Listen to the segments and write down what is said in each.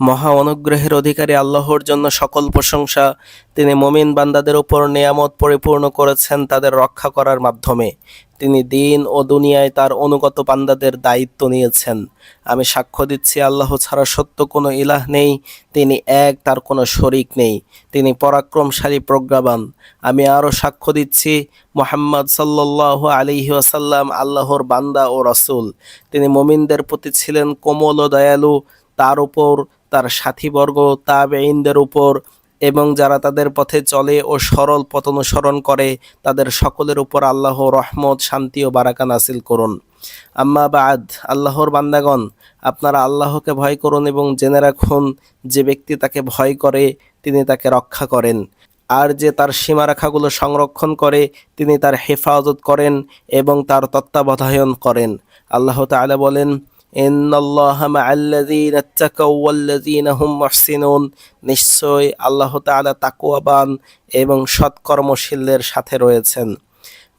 মহা অনুগ্রহের অধিকারী আল্লাহর জন্য সকল প্রশংসা তিনি মমিন বান্দাদের উপর নিয়ামত পরিপূর্ণ করেছেন তাদের রক্ষা করার মাধ্যমে। তিনি দিন ও দুনিয়ায় তার অনুগত বান্দাদের দায়িত্ব নিয়েছেন। আমি সাক্ষ্য দিচ্ছি, আল্লাহ ছাড়া সত্য কোনো ইলাহ নেই, তিনি এক, তার কোনো শরিক নেই, তিনি পরাক্রমশালী, প্রজ্ঞাবান। আমি আরও সাক্ষ্য দিচ্ছি, মোহাম্মদ সাল্লাহ আলিহি ওয়াসাল্লাম আল্লাহর বান্দা ও রসুল। তিনি মমিনদের প্রতি ছিলেন কোমল ও দয়ালু, তার উপর তার সাথীবর্গ তাবেইনদের উপর এবং যারা তাদের পথে চলে ও সরল পথ অনুসরণ করে, তাদের সকলের উপর আল্লাহ রহমত, শান্তি ও বারাকা নাসিল করুন। আম্মা বাদ, আল্লাহর বান্দাগণ, আপনারা আল্লাহকে ভয় করুন এবং জেনে রাখুন, যে ব্যক্তি তাকে ভয় করে, তিনি তাকে রক্ষা করেন। আর যে তার সীমারেখাগুলো সংরক্ষণ করে, তিনি তার হেফাজত করেন এবং তার তত্ত্বাবধায়ন করেন। আল্লাহ তাআলা বলেন ইন্নাল্লাহা মাআল্লাযীনা ইত্তাকাও ওয়াল্লাযীনা হুম মুহসিনুন। নিশ্চয় আল্লাহ তাআলা তাকওয়াবান এবং সৎকর্মশীলদের সাথে রয়েছেন।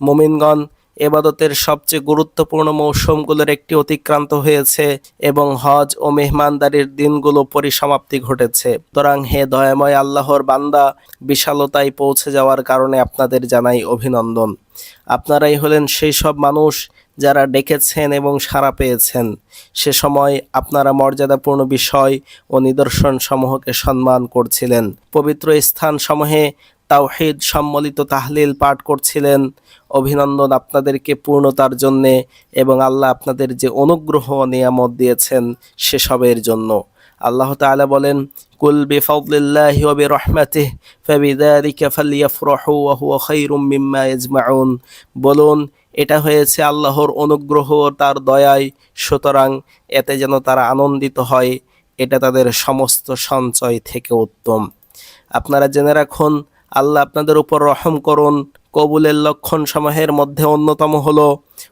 মুমিনগণ এবাদতের সবচেয়ে গুরুত্বপূর্ণ মৌসুমগুলোর একটি অতিক্রান্ত হয়েছে এবং হজ ও মেহমানদারির দিনগুলো পরিসমাপ্তি ঘটেছে। সুতরাং হে দয়াময় আল্লাহর বান্দা, বিশালতায় পৌঁছে যাওয়ার কারণে আপনাদের জানাই অভিনন্দন। আপনারাই হলেন সেই সব মানুষ যারা ডেকেছেন এবং সাড়া পেয়েছেন, সে সময় আপনারা মর্যাদাপূর্ণ বিষয় ও নিদর্শন সমূহকে সম্মান করছিলেন। পবিত্র স্থান সমূহে তাওহিদ সম্মলিত তাহলিল পাঠ করছিলেন। অভিনন্দন আপনাদেরকে পূর্ণতার জন্যে এবং আল্লাহ আপনাদের যে অনুগ্রহ নিয়ামত দিয়েছেন সেসবের জন্য। আল্লাহ তাআলা বলেন, কুল বিফাদলিল্লাহি ওয়া বিরহমাতিহি ফাবিযালিকা ফালইফরাহু ওয়া হুয়া খায়রুম মিম্মা বলুন এটা হয়েছে আল্লাহর অনুগ্রহ, তার দয়ায় সুতরাং এতে যেন তারা আনন্দিত হয়, এটা তাদের সমস্ত সঞ্চয় থেকে উত্তম। আপনারা জেনে রাখুন, আল্লাহ আপনাদের উপর রহম করুন। কবুলের লক্ষণ সমূহের মধ্যে অন্যতম হল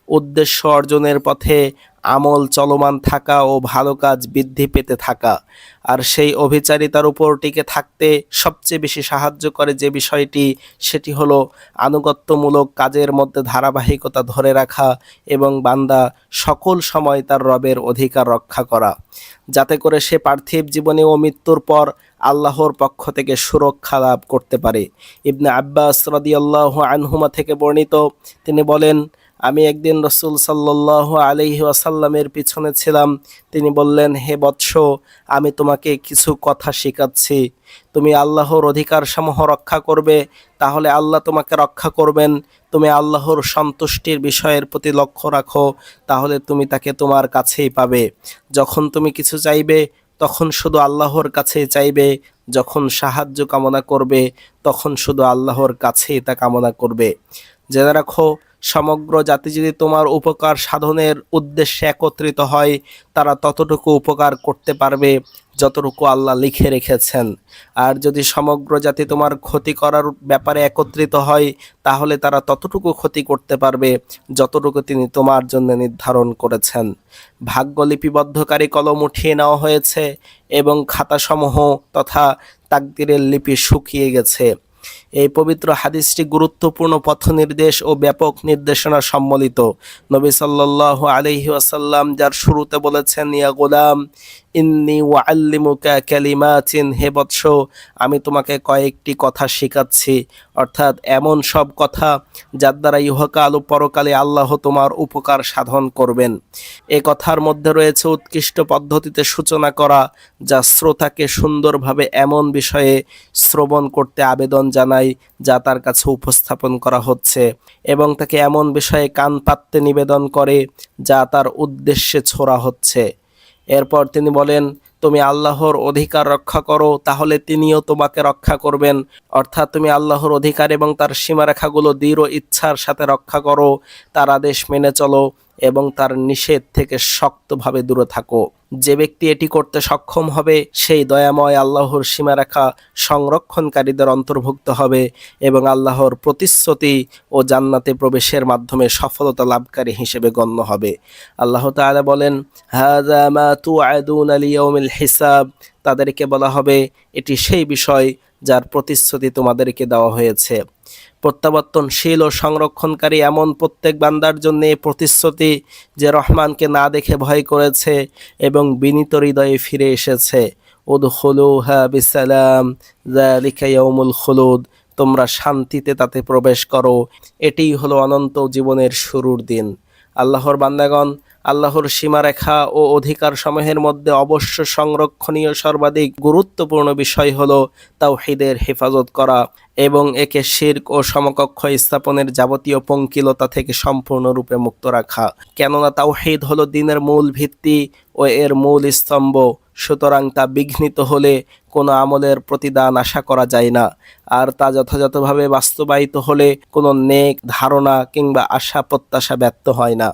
উদ্দেশ্য অর্জনের পথে আমল চলমান থাকা ও ভালো কাজ বৃদ্ধি পেতে থাকা। আর সেই অভিচারিতার উপর টিকে থাকতে সবচেয়ে বেশি সাহায্য করে যে বিষয়টি, সেটি হলো আনুগত্যমূলক কাজের মধ্যে ধারাবাহিকতা ধরে রাখা এবং বান্দা সকল সময় তার রবের অধিকার রক্ষা করা। যাতে করে সে পার্থিব জীবনে ও মৃত্যুর পর আল্লাহর পক্ষ থেকে সুরক্ষা লাভ করতে পারে। ইবনে আব্বাস রদিয়াল্লাহ আনহুমা থেকে বর্ণিত, তিনি বলেন আমি একদিন রসুল সাল্লাহ আলহি আসাল্লামের পিছনে ছিলাম। তিনি বললেন, হে বৎস, আমি তোমাকে কিছু কথা শেখাচ্ছি। তুমি আল্লাহর অধিকার সমূহ রক্ষা করবে, তাহলে আল্লাহ তোমাকে রক্ষা করবেন। তুমি আল্লাহর সন্তুষ্টির বিষয়ের প্রতি লক্ষ্য রাখো, তাহলে তুমি তাকে তোমার কাছেই পাবে। যখন তুমি কিছু চাইবে, তখন শুধু আল্লাহর কাছেই চাইবে। যখন সাহায্য কামনা করবে, তখন শুধু আল্লাহর কাছেই তা কামনা করবে। জেনে রাখো সমগ্র জাতি যদি তোমার উপকার সাধনের উদ্দেশ্যে একত্রিত হয়, তারা ততটুকু উপকার করতে পারবে যতটুকু আল্লাহ লিখে রেখেছেন। আর যদি সমগ্র জাতি তোমার ক্ষতি করার ব্যাপারে একত্রিত হয়, তাহলে তারা ততটুকু ক্ষতি করতে পারবে যতটুকু তিনি তোমার জন্য নির্ধারণ করেছেন। ভাগ্য লিপিবদ্ধকারী কলম উঠিয়ে নেওয়া হয়েছে এবং খাতাসমূহ তথা তাকদিরের লিপি শুকিয়ে গেছে। এই পবিত্র হাদিসটি গুরুত্বপূর্ণ পথ নির্দেশ ও ব্যাপক নির্দেশনা সম্মিলিত নবী সাল্লাল্লাহু আলাইহি ওয়াসাল্লাম যার শুরুতে বলেছেন, ইয়া গোলাম, ইন্নি ওয়াল্লিমুকা ক্যালিমাচিন হে বৎস, আমি তোমাকে কয়েকটি কথা শেখাচ্ছি। অর্থাৎ এমন সব কথা যার দ্বারা ইহকাল ও পরকালে আল্লাহ তোমার উপকার সাধন করবেন। এ কথার মধ্যে রয়েছে উৎকৃষ্ট পদ্ধতিতে সূচনা করা, যা শ্রোতাকে সুন্দরভাবে এমন বিষয়ে শ্রবণ করতে আবেদন জানায়। যা তার কাছে উপস্থাপন করা হচ্ছে এবং তাকে এমন বিষয়ে কান পাততে নিবেদন করে যা তার উদ্দেশ্যে ছোড়া হচ্ছে। এরপর তিনি বলেন, তুমি আল্লাহর অধিকার রক্ষা করো, তাহলে তিনিও তোমাকে রক্ষা করবেন। অর্থাৎ তুমি আল্লাহর অধিকার এবং তার সীমারেখাগুলো দৃঢ় ইচ্ছার সাথে রক্ষা করো, তার আদেশ মেনে চলো এবং তার নিষেধ থেকে শক্তভাবে দূরে থাকো। যে ব্যক্তি এটি করতে সক্ষম হবে, সেই দয়াময় আল্লাহর সীমারেখা সংরক্ষণকারীদের অন্তর্ভুক্ত হবে এবং আল্লাহর প্রতিশ্রুতি ও জান্নাতে প্রবেশের মাধ্যমে সফলতা লাভকারী হিসেবে গণ্য হবে। আল্লাহ তালা বলেন হাজা মা তুআদুনা লিয়াউমিল হিসাব। তাদেরকে বলা হবে, এটি সেই বিষয় যার প্রতিশ্রুতি তোমাদেরকে দেওয়া হয়েছে। প্রত্যাবর্তনশীল ও সংরক্ষণকারী এমন প্রত্যেক বান্দার জন্য প্রতিশ্রুতি যে রহমানকে না দেখে ভয় করেছে এবং বিনীত হৃদয়ে ফিরে এসেছে। উদখুলুহা বিসালাম, যালিকা ইয়াউমুল খুলুদ, তোমরা শান্তিতে তাতে প্রবেশ করো। এটিই হলো অনন্ত জীবনের শুরুর দিন। আল্লাহর বান্দাগণ আল্লাহর সীমারেখা ও অধিকার সমূহের মধ্যে অবশ্য সংরক্ষণীয় সর্বাধিক গুরুত্বপূর্ণ বিষয় হল তাওহিদের হেফাজত করা এবং একে শির্ক ও সমকক্ষ স্থাপনের যাবতীয় পঙ্কিলতা থেকে সম্পূর্ণরূপে মুক্ত রাখা। কেননা তাওহিদ হলো দিনের মূল ভিত্তি ও এর মূল স্তম্ভ। সুতরাং তা বিঘ্নিত হলে কোনো আমলের প্রতিদান আশা করা যায় না। আর তা যথাযথভাবে বাস্তবায়িত হলে কোনো নেক ধারণা কিংবা আশা প্রত্যাশা ব্যর্থ হয় না।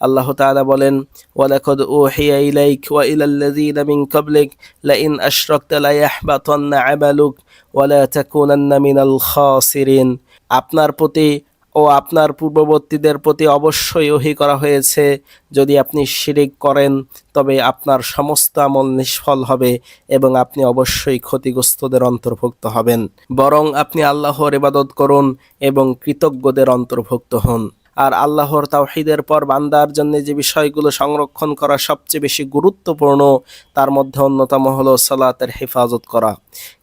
আল্লাহ তাআলা বলেন, ওয়ালাকাদ উহিয়া ইলাইক ওয়া ইলাল্লাযীনা মিন ক্বাবলিক লাইন আশরাকতা লা ইয়াহবাতান্না আমালুক ওয়া লা তাকুনান্না আপনার প্রতি ও আপনার পূর্ববর্তীদের প্রতি অবশ্যই ওহি করা হয়েছে। যদি আপনি শিরিক করেন, তবে আপনার সমস্ত আমল নিষ্ফল হবে এবং আপনি অবশ্যই ক্ষতিগ্রস্তদের অন্তর্ভুক্ত হবেন। বরং আপনি আল্লাহর ইবাদত করুন এবং কৃতজ্ঞদের অন্তর্ভুক্ত হন। আর আল্লাহর তাওহিদের পর বান্দার জন্য যে বিষয়গুলো সংরক্ষণ করা সবচেয়ে বেশি গুরুত্বপূর্ণ, তার মধ্যে অন্যতম হলো সালাতের হেফাজত করা।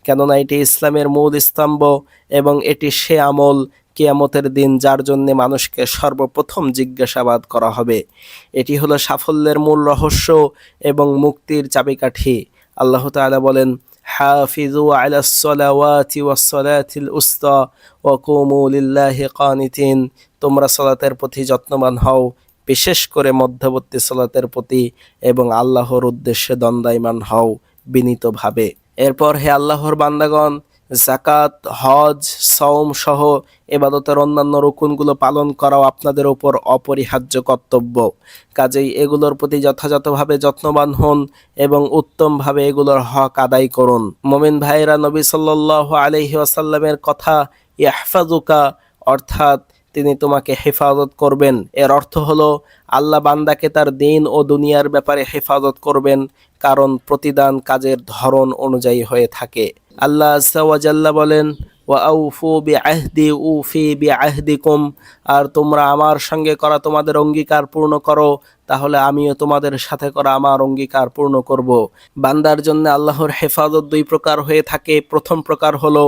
কেননা এটি ইসলামের মূল স্তম্ভ এবং এটি সে আমল কিয়ামতের দিন যার জন্য মানুষকে সর্বপ্রথম জিজ্ঞাসাবাদ করা হবে। এটি হলো সাফল্যের মূল রহস্য এবং মুক্তির চাবিকাঠি। আল্লাহ তাআলা বলেন হাফিজু তোমরা সালাতের প্রতি যত্নবান হও, বিশেষ করে মধ্যবর্তী সালাতের প্রতি, এবং আল্লাহর উদ্দেশ্যে দণ্ডায়মান হও বিনীতভাবে। এরপর হে আল্লাহর বান্দাগণ জাকাত হজ, সওম সহ এবাদতের অন্যান্য রকুনগুলো পালন করাও আপনাদের ওপর অপরিহার্য কর্তব্য। কাজেই এগুলোর প্রতি যথাযথভাবে যত্নবান হন এবং উত্তমভাবে এগুলোর হক আদায় করুন। মোমিন ভাইরা নবী সাল্লাহ আলহি আসাল্লামের কথা ইয়াহফাজুকা অর্থাৎ তিনি তোমাকে হেফাজত করবেন। এর অর্থ হলো, আল্লাহ বান্দাকে তার দিন ও দুনিয়ার ব্যাপারে হেফাজত করবেন, কারণ প্রতিদান কাজের ধরন অনুযায়ী হয়ে থাকে। আল্লাহ আজ্লাহ বলেন, ওয়া আউফু বি আহদি উফি বি আহদিকুম আর তোমরা আমার সঙ্গে করা তোমাদের অঙ্গীকার পূর্ণ করো, তাহলে আমিও তোমাদের সাথে করা আমার অঙ্গীকার পূর্ণ করব। বান্দার জন্য আল্লাহর হেফাজত দুই প্রকার হয়ে থাকে। প্রথম প্রকার হলো,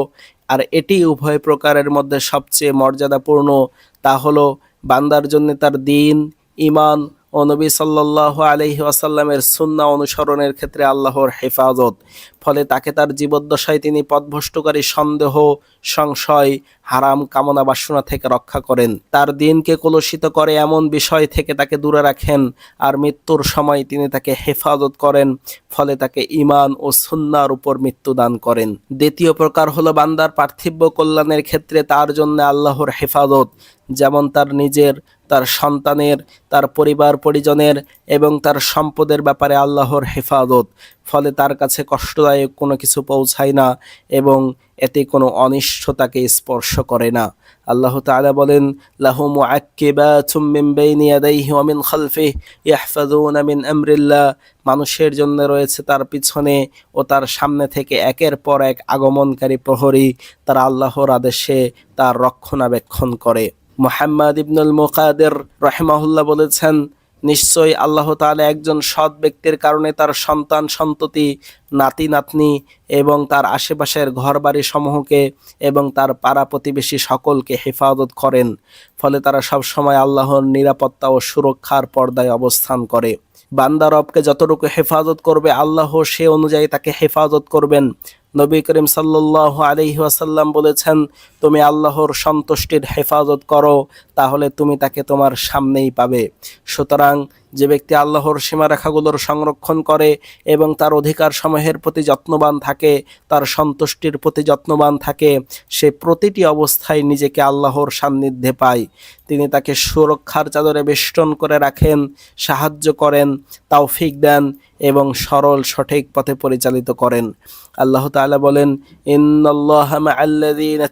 আর এটি উভয় প্রকারের মধ্যে সবচেয়ে মর্যাদাপূর্ণ, তা হলো বান্দার জন্য তার দিন ইমান ও নবী সাল্লাহ আলহি আসাল্লামের সুন্না অনুসরণের ক্ষেত্রে আল্লাহর হেফাজত। ফলে তাকে তার জীবদ্দশায় তিনি পথভ্রষ্টকারী সন্দেহ, সংশয়, হারাম কামনা বাসনা থেকে রক্ষা করেন। তার দিনকে কলুষিত করে এমন বিষয় থেকে তাকে দূরে রাখেন আর মৃত্যুর সময় তিনি তাকে হেফাজত করেন, ফলে তাকে ইমান ও সুন্নার উপর মৃত্যু দান করেন। দ্বিতীয় প্রকার হলো বান্দার পার্থিব্য কল্যাণের ক্ষেত্রে তার জন্য আল্লাহর হেফাজত, যেমন তার নিজের তার সন্তানের, তার পরিবার পরিজনের এবং তার সম্পদের ব্যাপারে আল্লাহর হেফাজত। ফলে তার কাছে কষ্টদায়ক কোনো কিছু পৌঁছায় না এবং এতে কোনো অনিষ্ট তাকে স্পর্শ করে না। আল্লাহ তাআলা বলেন, লাহু মুআক্কিবাতুম মিন বাইনি ইয়াদাইহি ওয়া মিন খালফিহি ইয়াহফাযুনা মিন আমরিল্লাহ। মানুষের জন্য রয়েছে তার পিছনে ও তার সামনে থেকে একের পর এক আগমনকারী প্রহরী। তারা আল্লাহর আদেশে তার রক্ষণাবেক্ষণ করে। মোহাম্মদ ইবনুল মুকাদের রহমাহুল্লাহ বলেছেন, নিশ্চয়ই আল্লাহ তাআলা একজন সৎ ব্যক্তির কারণে তার সন্তান, সন্ততি, নাতি, নাতনি এবং তার আশেপাশের ঘরবাড়ি সমূহকে এবং তার পাড়া প্রতিবেশী সকলকে হেফাজত করেন। ফলে তারা সব সময় আল্লাহর নিরাপত্তা ও সুরক্ষার পর্দায় অবস্থান করে। বান্দা রবকে যতটুকু হেফাজত করবে, আল্লাহ সে অনুযায়ী তাকে হেফাজত করবেন। নবী করিম সাল্লাহ আলহি আসাল্লাম বলেছেন, তুমি আল্লাহর সন্তুষ্টির হেফাজত করো, তাহলে তুমি তাকে তোমার সামনেই পাবে। সুতরাং যে ব্যক্তি আল্লাহর সীমারেখাগুলোর সংরক্ষণ করে এবং তার অধিকার সমূহের প্রতি যত্নবান থাকে, তার সন্তুষ্টির প্রতি যত্নবান থাকে, সে প্রতিটি অবস্থায় নিজেকে আল্লাহর সান্নিধ্যে পায়। তিনি তাকে সুরক্ষার চাদরে বেষ্টন করে রাখেন, সাহায্য করেন তাওফিক দেন এবং সরল সঠিক পথে পরিচালিত করেন। আল্লাহ তালা বলেন, ইন্নাল্লাহা মাআল্লাযীনা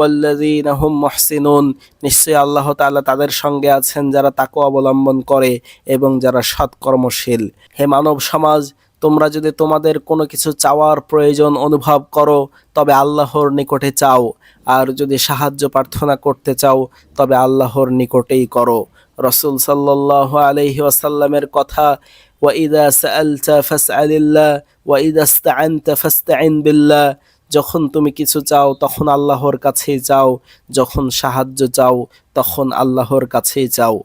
ওয়াল্লাদিন আহম মহসিনুন, নিশ্চয়ই আল্লাহ তাআলা তাদের সঙ্গে আছেন যারা তাকে অবলম্বন করে এবং যারা সৎকর্মশীল হে মানব সমাজ, তোমরা যদি তোমাদের কোনো কিছু চাওয়ার প্রয়োজন অনুভব করো, তবে আল্লাহর নিকটে চাও। আর যদি সাহায্য প্রার্থনা করতে চাও, তবে আল্লাহর নিকটেই করো। রসুল সাল্লাহ আলহি আসাল্লামের কথা ওয়াঈদা সালতা ফস আলিল্লা ওয়াঈদা আইন বিল্লা যখন তুমি কিছু চাও, তখন আল্লাহর কাছেই যাও। যখন সাহায্য চাও, তখন আল্লাহর কাছেই যাও।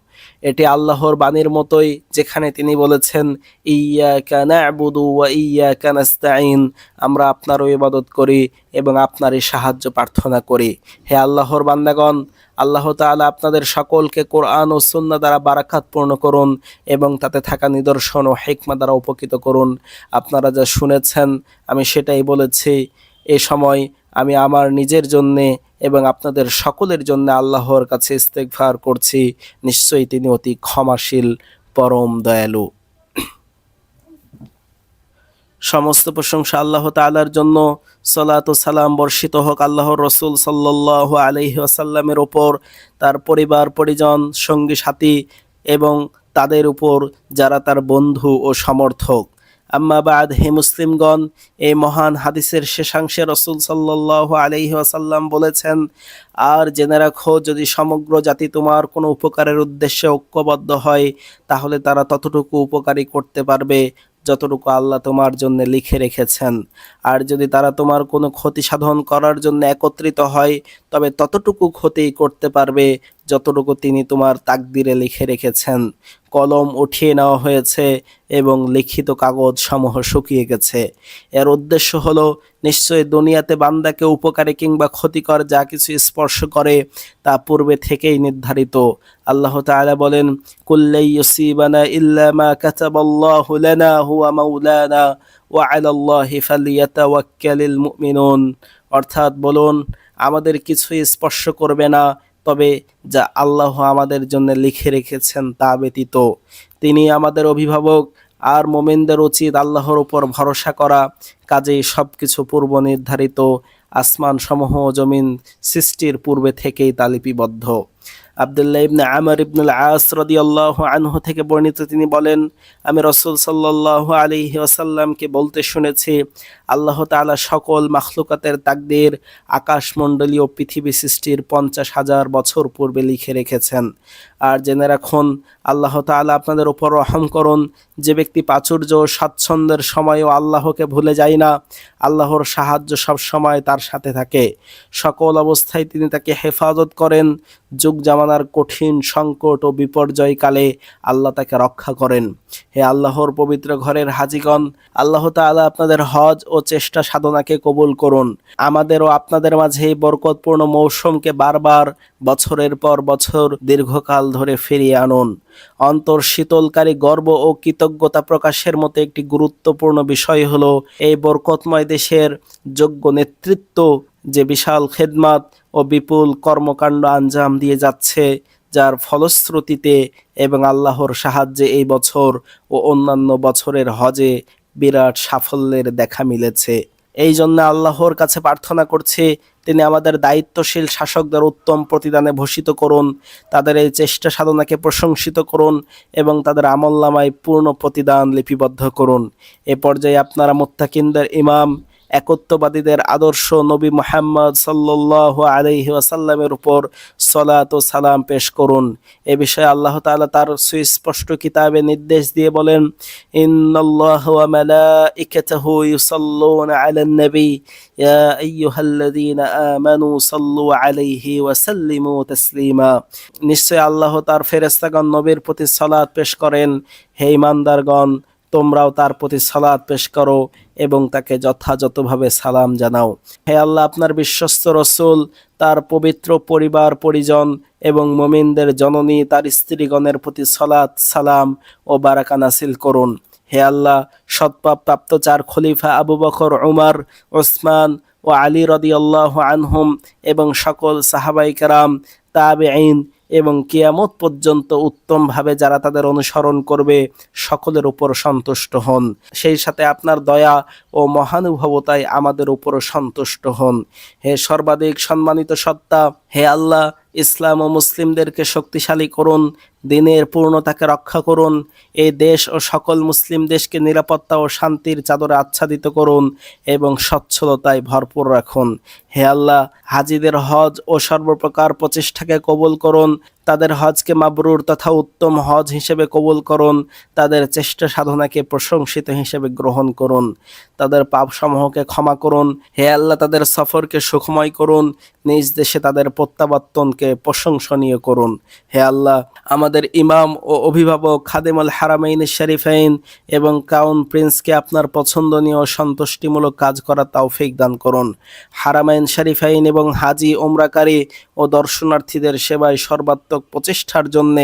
এটি আল্লাহর বাণীর মতোই, যেখানে তিনি বলেছেন ইয়া কানা আবুদু ওয়া ইয়া কানাস্তাইন আমরা আপনারও ইবাদত করি এবং আপনারই সাহায্য প্রার্থনা করি। হে আল্লাহর বান্দাগণ, আল্লাহ তাআলা আপনাদের সকলকে কোরআন ও সুন্নাহ দ্বারা বারাকাত পূর্ণ করুন এবং তাতে থাকা নিদর্শন ও হেকমা দ্বারা উপকৃত করুন। আপনারা যা শুনেছেন, আমি সেটাই বলেছি। এ সময় আমি আমার নিজের জন্যে এবং আপনাদের সকলের জন্য আল্লাহর কাছে ইস্তেগফার করছি। নিশ্চয়ই তিনি অতি ক্ষমাশীল, পরম দয়ালু। সমস্ত প্রশংসা আল্লাহ তাআলার জন্য। সালাত সালাম বর্ষিত হোক আল্লাহর রসুল সাল্লাহ আলহি আসাল্লামের ওপর, তার পরিবার, পরিজন, সঙ্গী, সাথী এবং তাদের উপর যারা তার বন্ধু ও সমর্থক। আম্মা বাদ, হে মুসলিমগণ, এই মহান হাদিসের শেষাংশে রসুল সাল্লাহ আলহি আসাল্লাম বলেছেন, আর জেনে রাখো, যদি সমগ্র জাতি তোমার কোনো উপকারের উদ্দেশ্যে ঐক্যবদ্ধ হয়, তাহলে তারা ততটুকু উপকারী করতে পারবে, যতটুকু আল্লাহ তোমার জন্য লিখে রেখেছেন। আর যদি তারা তোমার কোনো ক্ষতি সাধন করার জন্য একত্রিত হয়, তবে ততটুকু ক্ষতি করতে পারবে যতটুকু তিনি তোমার তাকদিরে লিখে রেখেছেন, কলম উঠিয়ে নেওয়া হয়েছে এবং লিখিত কাগজ সমূহ শুকিয়ে গেছে। এর উদ্দেশ্য হলো নিশ্চয়ই দুনিয়াতে বান্দাকে উপকারী কিংবা ক্ষতিকর যা কিছু স্পর্শ করে তা পূর্বে থেকেই নির্ধারিত। আল্লাহ তাআলা বলেন অর্থাৎ বলুন, আমাদের কিছুই স্পর্শ করবে না তবে যা আল্লাহ আমাদের জন্য লিখে রেখেছেন তা ব্যতীত। তিনি আমাদের অভিভাবক আর মোমেনদের উচিত আল্লাহর উপর ভরসা করা, কাজেই সব কিছু পূর্ব নির্ধারিত আসমান সমূহ জমিন সৃষ্টির পূর্বে থেকেই তা লিপিবদ্ধ। আবদুল্লাহ ইবনে আমর ইবনুল আস রাদিয়াল্লাহু আনহু থেকে বর্ণিত তিনি বলেন, আমি রসুল সাল্লাল্লাহু আলাইহি ওয়াসাল্লামকে বলতে শুনেছি আল্লাহ তাআলা সকল মাখলুকাতের তাকদীর আকাশমণ্ডলী ও পৃথিবী সৃষ্টির পঞ্চাশ হাজার বছর পূর্বে লিখে রেখেছেন। আর জেনে রাখুন, আল্লাহ তাআলা আপনাদের উপর রহম করুন। যে ব্যক্তি প্রাচুর্য স্বাচ্ছন্দ্যের সময়ও আল্লাহকে ভুলে যায় না, আল্লাহর সাহায্য সব সময় তার সাথে থাকে। সকল অবস্থায় তিনি তাকে হেফাজত করেন। যুগ জামানার কঠিন সংকট ও বিপর্যয়কালে আল্লাহ তাকে রক্ষা করেন। হে আল্লাহর পবিত্র ঘরের হাজিগণ, আল্লাহ তাআলা আপনাদের হজ ও চেষ্টা সাধনাকে কবুল করুন। আমাদের ও আপনাদের মাঝে এই বরকতপূর্ণ মৌসুমকে বারবার বছরের পর বছর দীর্ঘকাল ধরে ফিরিয়ে আনুন। অন্তর শীতলকারী গর্ব ও কৃতজ্ঞতা প্রকাশের মতো একটি গুরুত্বপূর্ণ বিষয় হলো এই বরকতময় দেশের যোগ্য নেতৃত্ব যে বিশাল খেদমাত ও বিপুল কর্মকাণ্ড আঞ্জাম দিয়ে যাচ্ছে, যার ফলশ্রুতিতে এবং আল্লাহর সাহায্যে এই বছর ও অন্যান্য বছরের হজে বিরাট সাফল্যের দেখা মিলেছে। এই জন্য আল্লাহর কাছে প্রার্থনা করছে, তিনি আমাদের দায়িত্বশীল শাসকদের উত্তম প্রতিদানে ভূষিত করুন, তাদের এই চেষ্টা সাধনাকে প্রশংসিত করুন এবং তাদের আমল্লামায় পূর্ণ প্রতিদান লিপিবদ্ধ করুন। এ পর্যায়ে আপনারা মোত্তাকিনদের ইমাম একত্ববাদীদের আদর্শ নবী মোহাম্মদ সাল্লাহ আলহি ওয়াসাল্লামের উপর সলাত ও সালাম পেশ করুন। এ বিষয়ে আল্লাহ তাআলা তার সুস্পষ্ট কিতাবে নির্দেশ দিয়ে বলেন আলাইহি ওয়া তাসলিমা। নিশ্চয় আল্লাহ তার ফেরেশতাগণ নবীর প্রতি সালাত পেশ করেন। হে ইমানদারগণ তোমরাও তার প্রতি সালাদ পেশ করো এবং তাকে যথাযথভাবে সালাম জানাও। হে আল্লাহ, আপনার বিশ্বস্ত রসুল, তার পবিত্র পরিবার, পরিজন এবং মোমিনদের জননী, তার স্ত্রীগণের প্রতি সলাৎ সালাম ও বারাকা নাসিল করুন। হে আল্লাহ, সৎপাপ প্রাপ্ত চার খলিফা আবু বকর, উমার ওসমান ও আলী রদিয়াল্লাহ আনহুম এবং সকল সাহাবাই কারাম তাবে আইন এবং কিয়ামত পর্যন্ত উত্তমভাবে যারা তাদের অনুসরণ করবে, সকলের উপর সন্তুষ্ট হন। সেই সাথে আপনার দয়া ও মহানুভবতায় আমাদের উপর সন্তুষ্ট হন। হে সর্বাধিক সম্মানিত সত্তা, হে আল্লাহ ইসলাম ও মুসলিমদেরকে শক্তিশালী করুন, দিনের পূর্ণতাকে রক্ষা করুন, এই দেশ ও সকল মুসলিম দেশকে নিরাপত্তা ও শান্তির চাদরে আচ্ছাদিত করুন এবং স্বচ্ছলতায় ভরপুর রাখুন। হে আল্লাহ, হাজিদের হজ ও সর্বপ্রকার প্রচেষ্টাকে কবুল করুন তাদের হজকে মাবরুর তথা উত্তম হজ হিসেবে কবুল করুন, তাদের চেষ্টা সাধনাকে প্রশংসিত হিসেবে গ্রহণ করুন, তাদের পাপসমূহকে ক্ষমা করুন, হে আল্লাহ তাদের সফরকে সুখময় করুন, নিজ দেশে তাদের প্রত্যাবর্তনকে প্রশংসনীয় করুন। হে আল্লাহ, আমাদের ইমাম ও অভিভাবক খাদেমুল হারামাইন শরীফাইন এবং কাউন প্রিন্সকে আপনার পছন্দনীয় সন্তুষ্টিমূলক কাজ করার তৌফিক দান করুন। হারামাইন শরীফাইন এবং হাজি ওমরাকারী ও দর্শনার্থীদের সেবায় সর্বাত্মক প্রচেষ্টার জন্য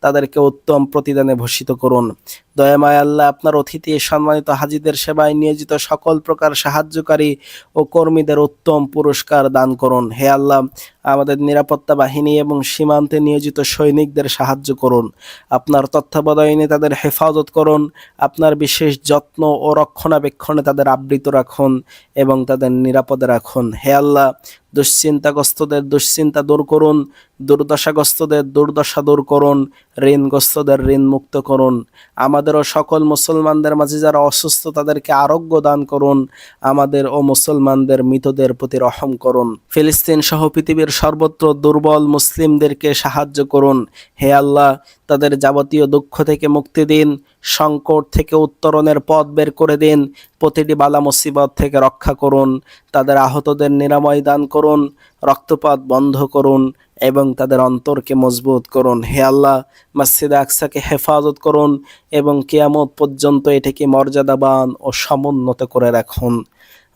তাদেরকে উত্তম প্রতিদানে ভূষিত করুন। দয়াময় আল্লাহ আপনার অতিথি, সম্মানিত হাজিদের সেবায় নিয়োজিত সকল প্রকার সাহায্যকারী ও কর্মীদের উত্তম পুরস্কার দান করুন। হে আল্লাহ আমাদের নিরাপত্তা বাহিনী এবং সীমান্তে নিয়োজিত সৈনিকদের সাহায্য করুন। আপনার তত্ত্বাবধানে তাদের হেফাজত করুন। আপনার বিশেষ যত্ন ও রক্ষণাবেক্ষণে তাদের আবৃত রাখুন এবং তাদের নিরাপদে রাখুন। হে আল্লাহ, দুশ্চিন্তাগ্রস্তদের দুশ্চিন্তা দূর করুন। দুর্দশাগ্রস্তদের দুর্দশা দূর করুন। ঋণগ্রস্তদের ঋণ মুক্ত করুন। আমাদেরও সকল মুসলমানদের মাঝে যারা অসুস্থ, তাদেরকে আরোগ্য দান করুন। আমাদের ও মুসলমানদের মৃতদের প্রতি রহম করুন। ফিলিস্তিন সহ পৃথিবীর সর্বত্র দুর্বল মুসলিমদেরকে সাহায্য করুন। হে আল্লাহ, তাদের যাবতীয় দুঃখ থেকে মুক্তি দিন, সংকট থেকে উত্তরণের পথ বের করে দিন, প্রতিটি বালা মুসিবত থেকে রক্ষা করুন। তাদের আহতদের নিরাময় দান করুন, রক্তপাত বন্ধ করুন। এবং তাদের অন্তরকে মজবুত করুন হে আল্লাহ মসজিদ আকসাকে হেফাজত করুন এবং কেয়ামত পর্যন্ত এটাকে মর্যাদাবান ও সমুন্নত করে রাখুন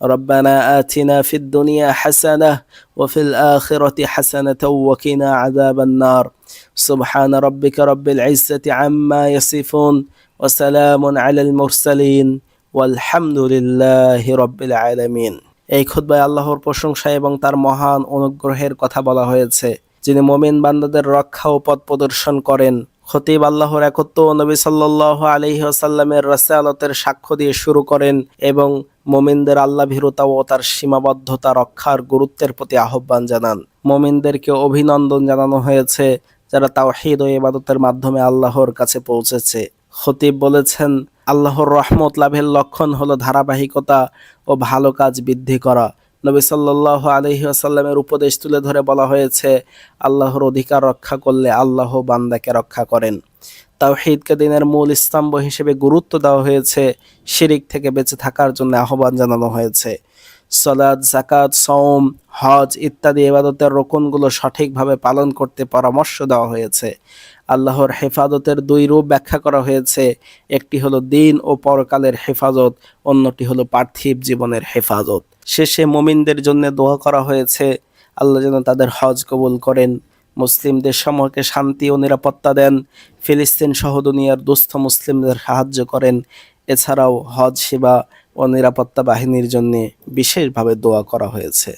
ربنا آتنا في الدنيا حسنة وفي الآخرة حسنة وقنا عذاب النار سبحان ربك رب العزة عما يصفون وسلام على المرسلين والحمد لله رب العالمين এই খুতবায় আল্লাহর প্রশংসা এবং তার মহান অনুগ্রহের কথা বলা হয়েছে যিনি মোমিন বান্দাদের রক্ষা ও পথ প্রদর্শন করেন। খতিব আল্লাহর একত্ব নবী সাল্লাহ আলহি আসাল্লামের রাসালতের সাক্ষ্য দিয়ে শুরু করেন এবং মোমিনদের আল্লাহ ভীরতা ও তার সীমাবদ্ধতা রক্ষার গুরুত্বের প্রতি আহ্বান জানান। মোমিনদেরকে অভিনন্দন জানানো হয়েছে যারা তাওহিদ ও ইবাদতের মাধ্যমে আল্লাহর কাছে পৌঁছেছে। খতিব বলেছেন, আল্লাহর রহমত লাভের লক্ষণ হলো ধারাবাহিকতা ও ভালো কাজ বৃদ্ধি করা। নবী সাল্লাহ আলহি আসাল্লামের উপদেশ তুলে ধরে বলা হয়েছে, আল্লাহর অধিকার রক্ষা করলে আল্লাহ বান্দাকে রক্ষা করেন। তাওহিদকে দিনের মূল স্তম্ভ হিসেবে গুরুত্ব দেওয়া হয়েছে, শিরিক থেকে বেঁচে থাকার জন্য আহ্বান জানানো হয়েছে। সলাদ জাকাত সৌম হজ ইত্যাদি এবাদতের রোকনগুলো সঠিকভাবে পালন করতে পরামর্শ দেওয়া হয়েছে। আল্লাহর হেফাজতের দুই রূপ ব্যাখ্যা করা হয়েছে। একটি হলো দিন ও পরকালের হেফাজত, অন্যটি হলো পার্থিব জীবনের হেফাজত। শেষে মোমিনদের জন্য দোয়া করা হয়েছে, আল্লাহ যেন তাদের হজ কবুল করেন। মুসলিমদের সমূহকে শান্তি ও নিরাপত্তা দেন। ফিলিস্তিন সহ দুনিয়ার দুস্থ মুসলিমদের সাহায্য করেন। এছাড়াও হজ, সেবা ও নিরাপত্তা বাহিনীর জন্য বিশেষভাবে দোয়া করা হয়েছে।